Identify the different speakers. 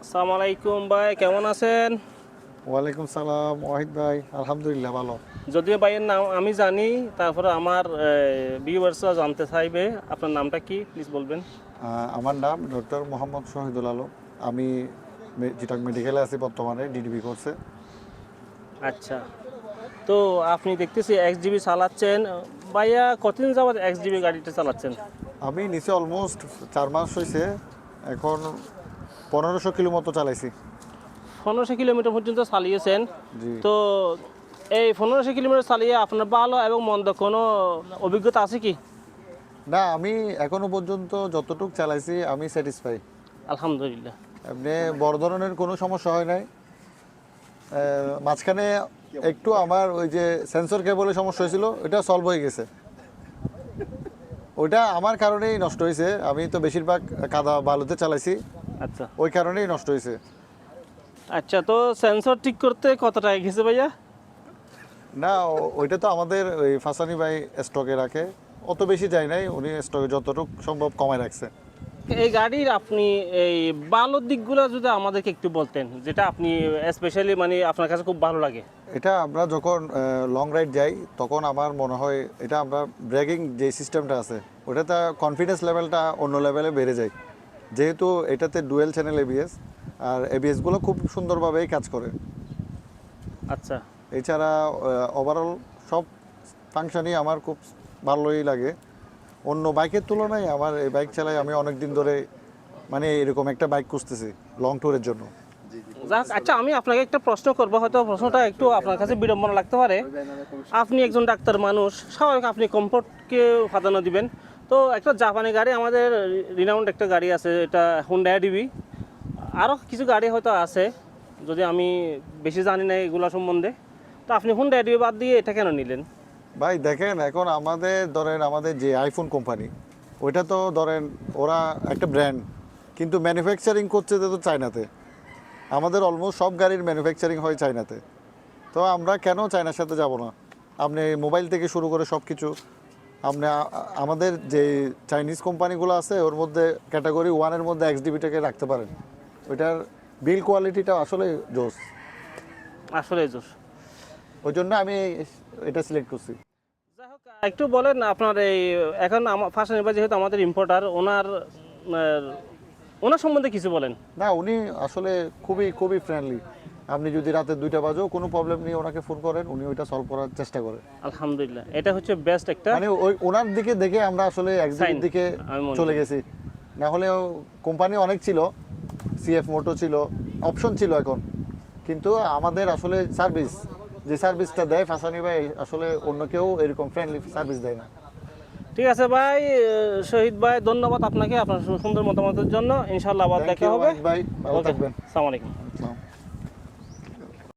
Speaker 1: আসসালামু আলাইকুম ভাই কেমন আছেন?
Speaker 2: ওয়ালাইকুম সালাম ওয়াহিদ ভাই আলহামদুলিল্লাহ ভালো।
Speaker 1: যদিও ভাইয়ের নাম আমি জানি তারপরে আমার ভিউয়ার্সরা জানতে চাইবে আপনার নামটা কি প্লিজ বলবেন?
Speaker 2: আমার নাম ডক্টর মোহাম্মদ শহীদুল আলম। আমি মে- মেডিকেলে আছি বর্তমানে ডিডিবি কোর্সে
Speaker 1: আচ্ছা। তো আপনি দেখতেছি এক্স জিবি চালাচ্ছেন। ভাইয়া কতদিন যাবত এক্স জিবি গাড়িটা চালাচ্ছেন?
Speaker 2: আমি নিচে অলমোস্ট চার মাস হয়েছে এখন পনেরোশো কিলো মতো চালাইছি।
Speaker 1: পনেরোশো কিলোমিটার পর্যন্ত চালিয়েছেন। তো এই পনেরোশো কিলোমিটার চালিয়ে আপনার ভালো এবং মন্দ কোনো অভিজ্ঞতা আছে কি?
Speaker 2: না আমি এখনও পর্যন্ত যতটুক চালাইছি আমি স্যাটিসফাই
Speaker 1: আলহামদুলিল্লাহ।
Speaker 2: এমনি বড় ধরনের কোনো সমস্যা হয় নাই। মাঝখানে একটু আমার ওই যে সেন্সর কেবলের সমস্যা হয়েছিল ওটা সলভ হয়ে গেছে। ওটা আমার কারণেই নষ্ট হয়েছে। আমি তো বেশিরভাগ কাদা বালুতে চালাইছি।
Speaker 1: আচ্ছা।
Speaker 2: ওই কারণেই নষ্ট হয়েছে।
Speaker 1: আচ্ছা তো সেন্সর ঠিক করতে কত টাকা গেছে ভাইয়া?
Speaker 2: না ওইটা তো আমাদের ওই ফাসানি ভাই স্টকে রাখে। অত বেশি যায় নাই উনি স্টকে যতটুকু সম্ভব কমায় রাখছে।
Speaker 1: এই গাড়ির আপনি এই ভালো দিকগুলো যদি আমাদেরকে একটু বলতেন যেটা আপনি স্পেশালি মানে আপনার কাছে খুব ভালো লাগে।
Speaker 2: এটা আমরা যখন লং রাইড যাই তখন আমার মনে হয় এটা আমরা ব্রেকিং যে সিস্টেমটা আছে ওটাতে কনফিডেন্স লেভেলটা অন্য লেভেলে বেড়ে যায়। যেহেতু এটাতে ডুয়েল চ্যানেল এবিএস আর এবিএসগুলো খুব সুন্দরভাবেই কাজ করে।
Speaker 1: আচ্ছা।
Speaker 2: এছাড়া ওভারঅল সব ফাংশনই আমার খুব ভালোই লাগে। অন্য বাইকের তুলনায় আমার এই বাইক চালাই আমি অনেক দিন ধরে মানে এরকম একটা বাইক খুঁজতেছি লং ট্যুরের জন্য।
Speaker 1: আচ্ছা আমি আপনাকে একটা প্রশ্ন করব, হয়তো প্রশ্নটা একটু আপনার কাছে বিড়ম্বনা লাগতে পারে। আপনি একজন ডাক্তার মানুষ, স্বাভাবিক আপনি কমফোর্টকে প্রাধান্য দিবেন। তো একটা জাপানি গাড়ি, আমাদের রিনাউন্ড একটা গাড়ি আছে, এটা হুন্ডা ডিবি আরও কিছু গাড়ি হয়তো আছে, যদি আমি বেশি জানি না এগুলো সম্বন্ধে। তো আপনি হুন্ডা ডিবি বাদ দিয়ে এটা কেন নিলেন?
Speaker 2: ভাই, দেখেন এখন আমাদের, ধরেন আমাদের যে আইফোন কোম্পানি ওইটা তো ধরেন ওরা একটা ব্র্যান্ড কিন্তু ম্যানুফ্যাকচারিং করছে তো চায়নাতে। আমাদের অলমোস্ট সব গাড়ির ম্যানুফ্যাকচারিং হয় চায়নাতে। তো আমরা কেন চায়নার সাথে যাব না? আপনি মোবাইল থেকে শুরু করে সব কিছু আপনি আমাদের যে চাইনিজ কোম্পানিগুলো আছে, ওর মধ্যে ক্যাটাগরি ওয়ানের মধ্যে এক্স ডিবিটাকে রাখতে পারেন। ওইটার বিল কোয়ালিটিটা আসলে জোস।
Speaker 1: আসলে জোর
Speaker 2: ওই জন্য আমি এটা সিলেক্ট করছি।
Speaker 1: যাই হোক একটু বলেন আপনার এই এখন ফার্স্ট নির্বাচন যেহেতু আমাদের ইম্পোর্টার ওনার ওনার সম্বন্ধে কিছু বলেন।
Speaker 2: না উনি আসলে খুবই খুবই ফ্রেন্ডলি আপনি যদি রাতে দুইটা বাজেও কোনো প্রবলেম নিয়ে ওনাকে ফোন করেন উনি ওইটা সলভ করার চেষ্টা করেন
Speaker 1: আলহামদুলিল্লাহ এটা হচ্ছে বেস্ট একটা
Speaker 2: মানে ওই ওনার দিকে দেখে আমরা আসলে একদিনের দিকে চলে গেছি। না হলে কোম্পানি অনেক ছিল সিএফ মোটো ছিল অপশন ছিল এখন। কিন্তু আমাদের আসলে সার্ভিস যে সার্ভিসটা দেয় ফাসানি ভাই আসলে অন্য কেউ এরকম ফ্রেন্ডলি সার্ভিস দেয় না।
Speaker 1: ঠিক আছে ভাই শহীদ ভাই ধন্যবাদ আপনাকে আপনার সুন্দর মতামতের জন্য। ইনশাল্লাহ আবার দেখা হবে।
Speaker 2: ভাই ভালো থাকবেন।
Speaker 1: আসসালামু আলাইকুম